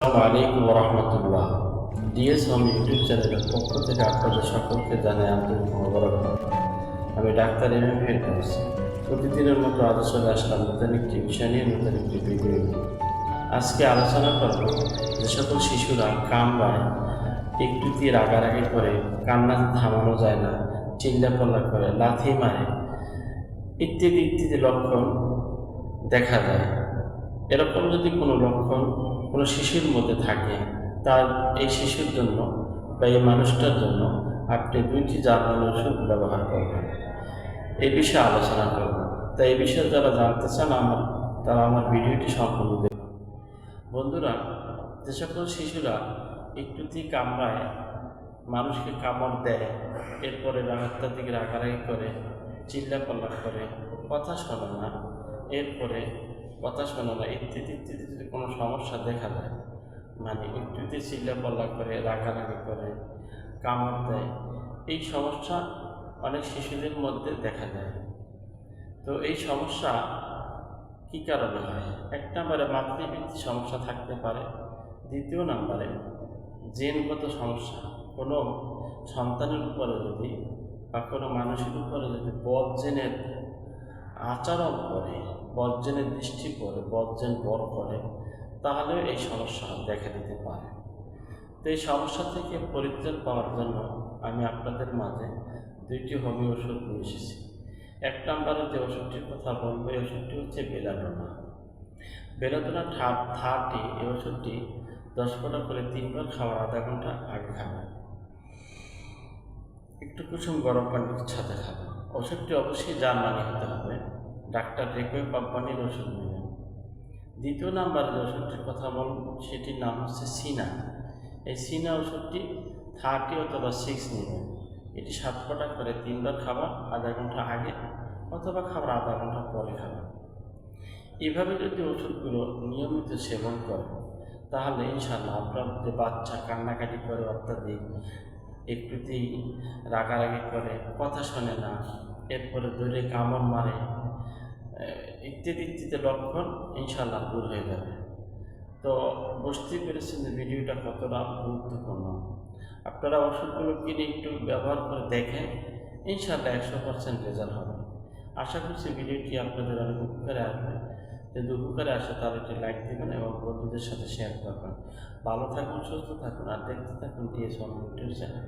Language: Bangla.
আসসালামু আলাইকুম রহমতুল্লাহ ডিএস হোম ইউটিউব চ্যানেলের পক্ষ থেকে আপনাদের সকলকে জানাই আন্তরিক মোবারকবাদ। আমি ডাক্তার এম এম ফেরদৌস প্রতিদিনের মতো আজ চলে আসলাম নতুন একটি বিষয় নিয়ে, নতুন একটি ভিডিও আজকে আলোচনা করব যে সকল শিশুরা কামড়ায় একটুতে রাগারাগি করে, কান্না থামানো যায় না চিল্লাপাল্লা করে, লাথি মারে, ইত্যাদি ইত্যাদি লক্ষণ দেখা যায় এরকম যদি কোনো লক্ষণ কোনো শিশুর মধ্যে থাকে, তার এই শিশুর জন্য বা এই মানুষটার জন্য আপনি দুইটি জার্মানি ওষুধ ব্যবহার করবেন। এই বিষয়ে আলোচনা করবেন। তাই এই বিষয়ে যারা জানতে চান আমার, তারা আমার ভিডিওটি সম্পূর্ণ দেখুন। বন্ধুরা, যে সকল শিশুরা একটুতেই কামড়ায়, মানুষকে কামড় দেয়, এরপরে রাগাত্তার দিকে রাগারাগি করে, চিল্লাপাল্লা করে, কথা শোনে না, এরপরে কথা শোনে না ইত্যাদি ইত্যাদি যদি কোনো সমস্যা দেখা যায় মানে একটুতে চিল্লাপাল্লা করে, রাগারাগি করে, কামড় দেয়। এই সমস্যা অনেক শিশুদের মধ্যে দেখা যায় তো এই সমস্যা কী কারণে হয়? এক নম্বরে মাতৃবৃত্তি সমস্যা থাকতে পারে। দ্বিতীয় নম্বরে জেনগত সমস্যা। কোনো সন্তানের উপরে যদি বা কোনো মানুষের উপরে যদি বদজেনের আচরণ করে বদজেনের দৃষ্টি পড়ে বদজেন বর করে, তাহলে এই সমস্যা দেখা দিতে পারে। তো এই সমস্যা থেকে পরিত্রাণ পাওয়ার জন্য আমি আপনাদের মাঝে দুইটি হোমিও ওষুধ নিয়ে এসেছি। এক নম্বরে যে ওষুধটির কথা বলব, এই ওষুধটি হচ্ছে বেলাডোনা। বেলাডোনা থার্টি, এই ওষুধটি দশ ফোঁটা করে তিনবার খাওয়ার আধা ঘণ্টা আগে খাবেন। একটু কুসুম গরম পানির সাথে খাবেন ওষুধটি অবশ্যই জার্মানি হতে হবে। ডাক্তার রেকোয়ে কোম্পানির ওষুধ নেবেন দ্বিতীয় নাম্বার যে ওষুধটির কথা বলব, সেটির নাম হচ্ছে সিনা। এই সিনা ওষুধটি থার্টি অথবা সিক্স নেবেন এটি সাত ফোঁটা করে তিনবার খাবার আধা ঘণ্টা আগে অথবা খাবার আধা ঘণ্টা পরে খাবার এভাবে যদি ওষুধগুলো নিয়মিত সেবন করে, তাহলে ইনশাল্লাহ আপনার যে বাচ্চা কান্নাকাটি করে, অত্যাধিক একটুতেই রাগারাগি করে, কথা শোনে না, এরপরে দূরে কামড় মারে ইত্যাদি ইত্যাদি লক্ষণ ইনশাল্লাহ দূর হয়ে যাবে। তো বুঝতেই পেরেছেন যে ভিডিওটা কতটা গুরুত্বপূর্ণ। আপনারা ওষুধগুলো কিনে একটু ব্যবহার করে দেখেন ইনশাল্লাহ একশো পার্সেন্ট রেজাল্ট হবে। আশা করছি ভিডিওটি আপনাদের অনেক উপকারে আসবে। যদি উপকারে আসে তাহলে একটি লাইক দেবেন এবং বন্ধুদের সাথে শেয়ার করবেন। ভালো থাকুন, সুস্থ থাকুন, আর দেখতে থাকুন টিএস ইউটিউব চ্যানেল